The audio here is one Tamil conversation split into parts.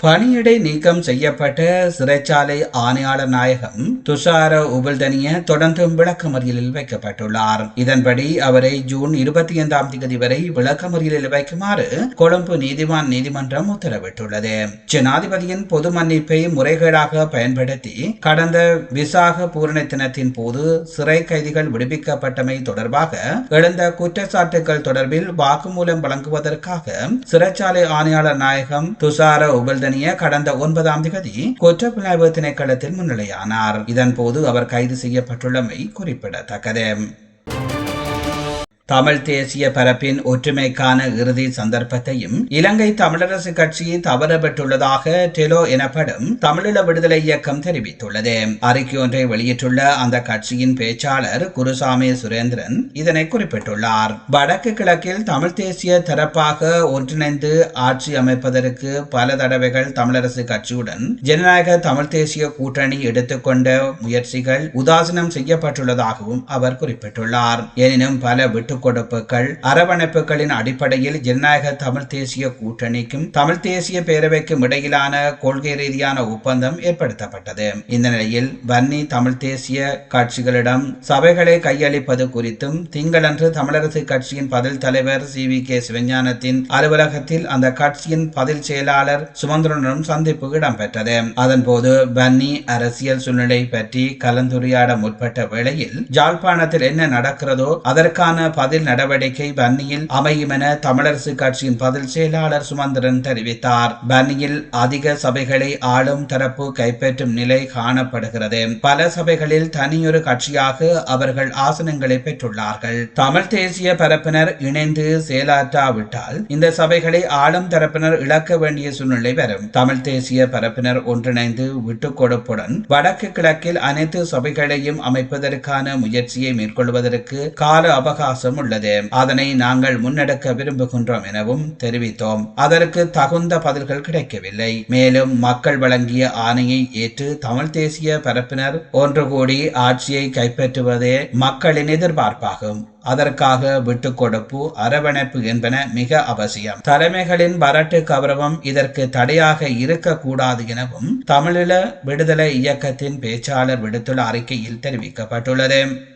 பணியிடை நீக்கம் செய்யப்பட்ட சிறைச்சாலை ஆணையாளர் நாயகம் துஷார உபல்தனிய தொடர்ந்தும் விளக்கமறியலில் வைக்கப்பட்டுள்ளார். இதன்படி அவரை ஜூன் இருபத்தி ஐந்தாம் தேதி வரை விளக்கமறியலில் வைக்குமாறு கொழும்பு நீதிவான் நீதிமன்றம் உத்தரவிட்டுள்ளது. ஜனாதிபதியின் பொது மன்னிப்பை முறைகேடாக பயன்படுத்தி கடந்த விசாக பூரண தினத்தின் போது சிறை கைதிகள் விடுவிக்கப்பட்டமை தொடர்பாக எழுந்த குற்றச்சாட்டுகள் தொடர்பில் வாக்குமூலம் வழங்குவதற்காக சிறைச்சாலை ஆணையாளர் நாயகம் துஷார உபல்தனிய கடந்த ஒன்பதாம் தேதி குற்றப்புலனாய்வு திணைக்களத்தில் முன்னிலையானார். இதன்போது அவர் கைது செய்யப்பட்டுள்ளமை குறிப்பிடத்தக்கது. தமிழ் தேசிய பரப்பின் ஒற்றுமைக்கான இறுதி சந்தர்ப்பத்தையும் இலங்கை தமிழரசு கட்சி தவறப்பட்டுள்ளதாக டெலோ எனப்படும் தமிழீழ விடுதலை இயக்கம் தெரிவித்துள்ளது. அறிக்கை ஒன்றை வெளியிட்டுள்ள அந்த கட்சியின் பேச்சாளர் குருசாமி சுரேந்திரன் இதனை குறிப்பிட்டுள்ளார். வடக்கு கிழக்கில் தமிழ் தேசிய தரப்பாக ஒன்றிணைந்து ஆட்சி அமைப்பதற்கு பல தடவைகள் தமிழரசு கட்சியுடன் ஜனநாயக தமிழ் தேசிய கூட்டணி எடுத்துக்கொண்ட முயற்சிகள் உதாசீனம் செய்யப்பட்டுள்ளதாகவும் அவர் குறிப்பிட்டுள்ளார். எனினும் பல விட்டு கொடுப்புகள் அரவணைப்புகளின் அடிப்படையில் ஜனநாயக தமிழ் தேசிய கூட்டணிக்கும் தமிழ் தேசிய பேரவைக்கும் இடையிலான கொள்கை ரீதியான ஒப்பந்தம் ஏற்படுத்தப்பட்டது. இந்த நிலையில் வன்னி தமிழ் தேசிய கட்சிகளிடம் சபைகளை கையளிப்பது குறித்தும் திங்களன்று தமிழரசு கட்சியின் பதில் தலைவர் சி. வி. கே. சிவஞானத்தின் அலுவலகத்தில் அந்த கட்சியின் பதில் செயலாளர் சுமந்திரனுடன் சந்திப்பு இடம்பெற்றது. அதன்போது வன்னி அரசியல் சூழ்நிலை பற்றி கலந்துரையாட முற்பட்ட வேளையில் ஜாழ்ப்பாணத்தில் என்ன நடக்கிறதோ அதற்கான பதில் நடவடிக்கை பன்னியில் அமையும் என தமிழரசு கட்சியின் பதில் செயலாளர் சுமந்திரன் தெரிவித்தார். பன்னியில் அதிக சபைகளை ஆளும் தரப்பு கைப்பற்றும் நிலை காணப்படுகிறது. பல சபைகளில் தனியொரு கட்சியாக அவர்கள் ஆசனங்களை பெற்றுள்ளார்கள். தமிழ் தேசிய பரப்பினர் இணைந்து செயலாற்றாவிட்டால் இந்த சபைகளை ஆளும் தரப்பினர் இழக்க வேண்டிய சூழ்நிலை வரும் தமிழ் தேசிய பரப்பினர் ஒன்றிணைந்து விட்டுக் கொடுப்புடன் வடக்கு கிழக்கில் அனைத்து சபைகளையும் அமைப்பதற்கான முயற்சியை மேற்கொள்வதற்கு கால அவகாசம் உள்ளது அதனை நாங்கள் முன்னெடுக்க விரும்புகின்றோம் எனவும் தெரிவித்தோம். அதற்கு தகுந்த பதில்கள் கிடைக்கவில்லை. மேலும் மக்கள் வழங்கிய ஆணையை ஏற்று தமிழ் தேசிய பரப்பினர் ஒன்று கூடி ஆட்சியை கைப்பற்றுவதே மக்களின் எதிர்பார்ப்பாகும். அதற்காக விட்டு கொடுப்பு அரவணைப்பு என்பன மிக அவசியம். தலைமைகளின் வரட்டு கௌரவம் இதற்கு தடையாக இருக்கக்கூடாது எனவும் தமிழீழ விடுதலை இயக்கத்தின் பேச்சாளர் விடுத்துள்ள அறிக்கையில் தெரிவிக்கப்பட்டுள்ளது.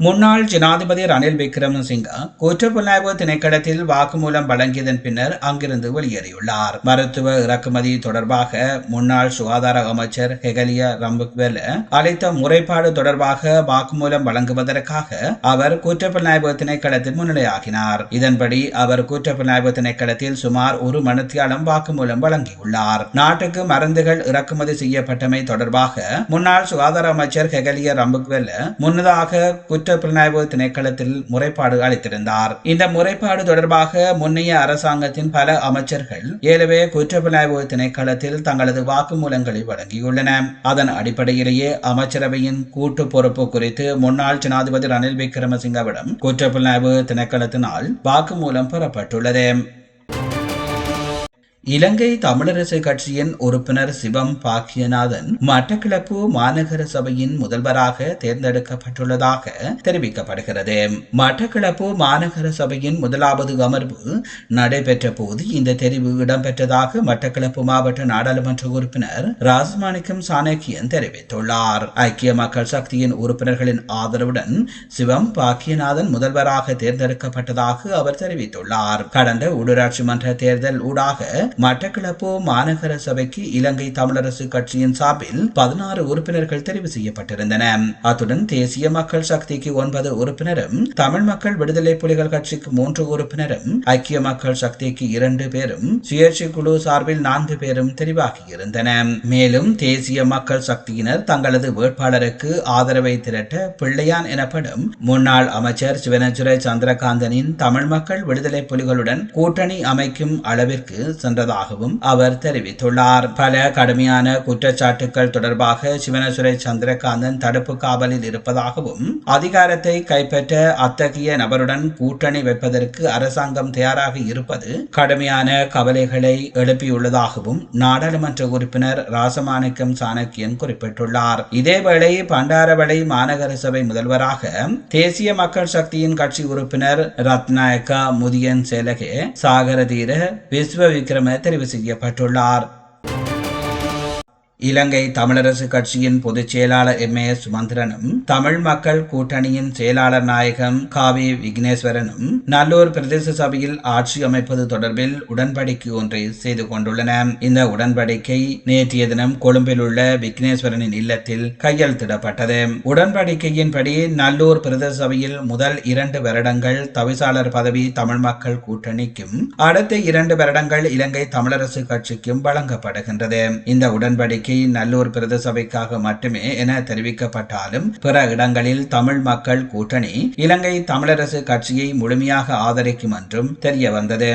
முன்னாள் ஜனாதிபதி ரணில் விக்ரமசிங்க குற்றப்புலனாய்வு திணைக்களத்தில் வாக்குமூலம் வழங்கியதன் பின்னர் அங்கிருந்து வெளியேறியுள்ளார். மருத்துவ இறக்குமதி தொடர்பாக முன்னாள் சுகாதார அமைச்சர் ஹெகலியா ரம்புக்வெல அளித்த முறைப்பாடு தொடர்பாக வாக்குமூலம் வழங்குவதற்காக அவர் குற்றப்புலனாய்வு திணைக்களத்தில் முன்னிலையாகினார். இதன்படி அவர் குற்றப்புலனாய்வு திணைக்களத்தில் சுமார் ஒரு மணித்தியாலம் வாக்குமூலம் வழங்கியுள்ளார். நாட்டுக்கு மருந்துகள் இறக்குமதி செய்யப்பட்டமை தொடர்பாக முன்னாள் சுகாதார அமைச்சர் ஹெகலிய ரம்புக்வெல முன்னதாக குற்ற புலனாய்வு திணைக்களத்தில் முறைப்பாடு அளித்திருந்தார். இந்த முறைப்பாடு தொடர்பாக முன்னைய அரசாங்கத்தின் பல அமைச்சர்கள் ஏலவே குற்ற புலனாய்வு திணைக்களத்தில் தங்களது வாக்குமூலங்களை வழங்கியுள்ளன. அதன் அடிப்படையிலேயே அமைச்சரவையின் கூட்டு பொறுப்பு குறித்து முன்னாள் ஜனாதிபதி ரணில் விக்ரமசிங்கவிடம் குற்ற புலனாய்வு திணைக்களத்தினால் வாக்குமூலம் பெறப்பட்டுள்ளது. இலங்கை தமிழரசு கட்சியின் உறுப்பினர் சிவம் பாக்கியநாதன் மட்டக்கிளப்பு மாநகர சபையின் முதல்வராக தேர்ந்தெடுக்கப்பட்டுள்ளதாக தெரிவிக்கப்படுகிறது. மட்டக்கிளப்பு மாநகர சபையின் முதலாவது அமர்வு நடைபெற்ற போது இந்த தெரிவு இடம்பெற்றதாக மட்டக்கிழப்பு மாவட்ட நாடாளுமன்ற உறுப்பினர் ராஜமாணிக்கம் சாணக்கியன் தெரிவித்துள்ளார். ஐக்கிய மக்கள் சக்தியின் உறுப்பினர்களின் ஆதரவுடன் சிவம் பாக்கியநாதன் முதல்வராக தேர்ந்தெடுக்கப்பட்டதாக அவர் தெரிவித்துள்ளார். கடந்த உள்ளூராட்சி மன்ற தேர்தல் ஊடாக மட்டக்களப்பு மாநகர சபைக்கு இலங்கை தமிழரசு கட்சியின் சார்பில் பதினாறு உறுப்பினர்கள் தெரிவு செய்யப்பட்டிருந்தன. அத்துடன் தேசிய மக்கள் சக்திக்கு ஒன்பது உறுப்பினரும் தமிழ் மக்கள் விடுதலை புலிகள் கட்சிக்கு மூன்று உறுப்பினரும் ஐக்கிய மக்கள் சக்திக்கு இரண்டு பேரும் சுயேட்சை குழு சார்பில் நான்கு பேரும் தெரிவாகியிருந்தன. மேலும் தேசிய மக்கள் சக்தியினர் தங்களது வேட்பாளருக்கு ஆதரவை திரட்ட பிள்ளையான் எனப்படும் முன்னாள் அமைச்சர் சிவனச்சுரை சந்திரகாந்தனின் தமிழ் மக்கள் விடுதலை புலிகளுடன் கூட்டணி அமைக்கும் அளவிற்கு சென்ற வருகிறதாகவும் அவர் தெரிவித்துள்ளார். பல கடுமையான குற்றச்சாட்டுகள் தொடர்பாக சிவனசுரை சந்திரகாந்தன் தடுப்பு காவலில் இருப்பதாகவும் அதிகாரத்தை கைப்பற்ற அத்தகைய நபருடன் கூட்டணி வைப்பதற்கு அரசாங்கம் தயாராக இருப்பது கடுமையான கவலைகளை எழுப்பியுள்ளதாகவும் நாடாளுமன்ற உறுப்பினர் ராசமாணிக்கம் சாணக்கியன் குறிப்பிட்டுள்ளார். இதேவேளை பண்டாரவளை மாநகர சபை முதல்வராக தேசிய மக்கள் சக்தியின் கட்சி உறுப்பினர் ரத்நாயக்கா முதியன் சேலகே சாகரதீர விஸ்வ விக்ரம தெரிவு செய்யப்பட்டுள்ளார். இலங்கை தமிழரசு கட்சியின் பொதுச் செயலாளர் எம். ஏ. சுமந்திரனும் தமிழ் மக்கள் கூட்டணியின் செயலாளர் நாயகம் காவி விக்னேஸ்வரனும் நல்லூர் பிரதேச சபையில் ஆட்சி அமைப்பது தொடர்பில் உடன்படிக்கை ஒன்றை செய்து கொண்டுள்ளன. இந்த உடன்படிக்கை நேற்றைய தினம் கொழும்பில் உள்ள விக்னேஸ்வரனின் இல்லத்தில் கையெழுத்திடப்பட்டது. உடன்படிக்கையின்படி நல்லூர் பிரதேச சபையில் முதல் இரண்டு வருடங்கள் தவிசாளர் பதவி தமிழ் மக்கள் கூட்டணிக்கும் அடுத்த இரண்டு வருடங்கள் இலங்கை தமிழரசு கட்சிக்கும் வழங்கப்படுகின்றது. இந்த உடன்படிக்கை நல்லூர் பிரதேச சபைக்காக மட்டுமே என தெரிவிக்கப்பட்டாலும் பிற இடங்களில் தமிழ் மக்கள் கூட்டணி இலங்கை தமிழரசு கட்சியை முழுமையாக ஆதரிக்கும் என்றும் தெரிய வந்தது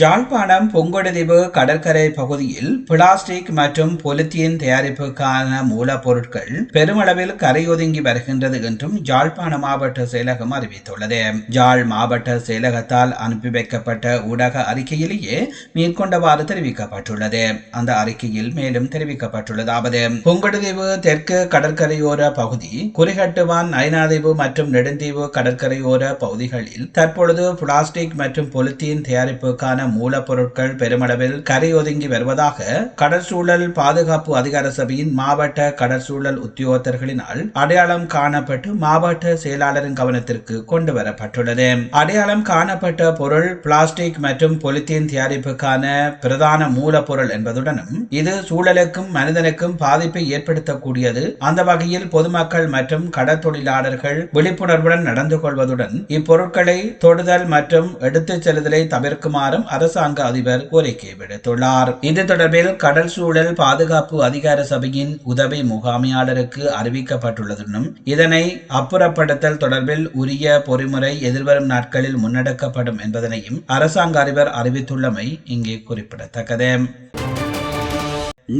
ஜாழ்ப்பாணம் பொங்கொடுதீவு கடற்கரை பகுதியில் பிளாஸ்டிக் மற்றும் பொலித்தீன் தயாரிப்புக்கான மூலப்பொருட்கள் பெருமளவில் கரையொதுங்கி வருகின்றது என்றும் ஜாழ்ப்பாண மாவட்ட செயலகம் அறிவித்துள்ளது. ஜாழ் மாவட்ட செயலகத்தால் அனுப்பி வைக்கப்பட்ட ஊடக அறிக்கையிலேயே மேற்கொண்டவாறு தெரிவிக்கப்பட்டுள்ளது. அந்த அறிக்கையில் மேலும் தெரிவிக்கப்பட்டுள்ளதாவது பொங்கொடுதீவு தெற்கு கடற்கரையோர பகுதி குறிகட்டுவான் நயனாதீவு மற்றும் நெடுந்தீவு கடற்கரையோர பகுதிகளில் தற்பொழுது பிளாஸ்டிக் மற்றும் பொலித்தீன் தயாரிப்புக்கான மூலப்பொருட்கள் பெருமளவில் கரையொதுங்கி வருவதாக கடற்சூழல் பாதுகாப்பு அதிகார சபையின் மாவட்ட கடற்சூழல் உத்தியோகத்தர்களினால் அடையாளம் காணப்பட்டு மாவட்ட செயலாளரின் கவனத்திற்கு கொண்டு வரப்பட்டுள்ளது அடையாளம் காணப்பட்ட பொருள் பிளாஸ்டிக் மற்றும் பொலித்தீன் தயாரிப்புக்கான பிரதான மூலப்பொருள் என்பதுடனும் இது சூழலுக்கும் மனிதனுக்கும் பாதிப்பை ஏற்படுத்தக்கூடியது. அந்த வகையில் பொதுமக்கள் மற்றும் கடற்தொழிலாளர்கள் விழிப்புணர்வுடன் நடந்து கொள்வதுடன் இப்பொருட்களை தொடுதல் மற்றும் எடுத்துச் செல்லுதலை தவிர்க்குமாறும் அரசாங்க அதிபர் கோரிக்கை விடுத்துள்ளார். இது தொடர்பில் கடல் சூழல் பாதுகாப்பு அதிகார சபையின் உதவி முகாமையாளருக்கு அறிவிக்கப்பட்டுள்ளதுடன் இதனை அப்புறப்படுத்தல் தொடர்பில் உரிய பொறிமுறை எதிர்வரும் நாட்களில் முன்னெடுக்கப்படும் என்பதனையும் அரசாங்க அதிபர் அறிவித்துள்ளமை இங்கே குறிப்பிடத்தக்கது.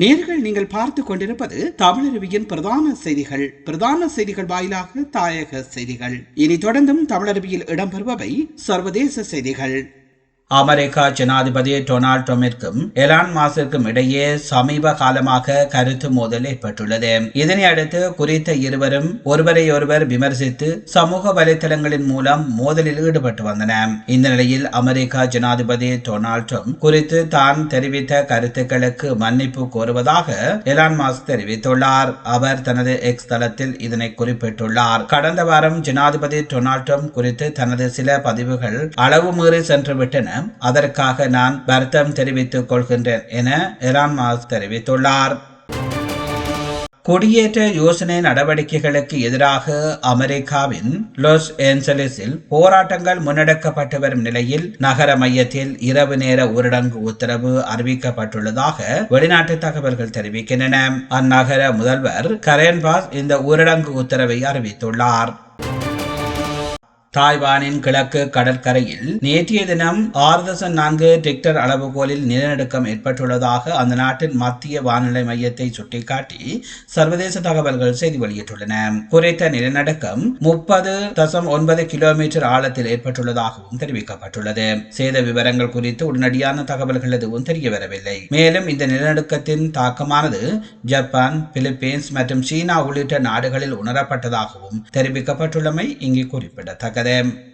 நேர்கள் நீங்கள் பார்த்து கொண்டிருப்பது தமிழருவியின் பிரதான செய்திகள். பிரதான செய்திகள் வாயிலாக தாயக செய்திகள். இனி தொடர்ந்தும் தமிழருவியில் இடம்பெறுபவை சர்வதேச செய்திகள். அமெரிக்கா ஜனாதிபதி டொனால்ட் ட்ரம்பிற்கும் எலான் மாஸிற்கும் இடையே சமீப காலமாக கருத்து மோதல் ஏற்பட்டுள்ளது. இதனை அடுத்து குறித்த இருவரும் ஒருவரையொருவர் விமர்சித்து சமூக வலைதளங்களின் மூலம் மோதலில் ஈடுபட்டு வந்தன இந்த நிலையில் அமெரிக்கா ஜனாதிபதி டொனால்ட் ட்ரம்ப் குறித்து தான் தெரிவித்த கருத்துக்களுக்கு மன்னிப்பு கோருவதாக எலான் மாஸ் தெரிவித்துள்ளார். அவர் தனது எக்ஸ் தளத்தில் இதனை குறிப்பிட்டுள்ளார். கடந்த வாரம் ஜனாதிபதி டொனால்ட் ட்ரம்ப் குறித்து தனது சில பதிவுகள் அளவு மீறி சென்றுவிட்டன. அதற்காக நான் வருத்தம் தெரிவித்துக் கொள்கின்றேன் என எலான் மாஸ் தெரிவித்துள்ளார். குடியேற்ற யோசனை நடவடிக்கைகளுக்கு எதிராக அமெரிக்காவின் லாஸ் ஏஞ்சலிஸில் போராட்டங்கள் முன்னெடுக்கப்பட்டு வரும் நிலையில் நகர மையத்தில் இரவு நேர ஊரடங்கு உத்தரவு அறிவிக்கப்பட்டுள்ளதாக வெளிநாட்டு தகவல்கள் தெரிவிக்கின்றன. அந்நகர முதல்வர் கரேன்பாஸ் இந்த ஊரடங்கு உத்தரவை அறிவித்துள்ளார். தாய்வானின் கிழக்கு கடற்கரையில் நேற்றைய தினம் ஆறு தசம் நான்கு டிக்டர் அளவுகோலில் நிலநடுக்கம் ஏற்பட்டுள்ளதாக அந்த நாட்டின் மத்திய வானிலை மையத்தை சுட்டிக்காட்டி சர்வதேச தகவல்கள் செய்தி வெளியிட்டுள்ளன. குறித்த நிலநடுக்கம் முப்பது தசம் ஒன்பது கிலோமீட்டர் ஆழத்தில் ஏற்பட்டுள்ளதாகவும் தெரிவிக்கப்பட்டுள்ளது. சேத விவரங்கள் குறித்து உடனடியான தகவல்கள் எதுவும் தெரிய வரவில்லை மேலும் இந்த நிலநடுக்கத்தின் தாக்கமானது ஜப்பான் பிலிப்பீன்ஸ் மற்றும் சீனா உள்ளிட்ட நாடுகளில் உணரப்பட்டதாகவும் தெரிவிக்கப்பட்டுள்ளமை இங்கே குறிப்பிடத்தக்கது. them.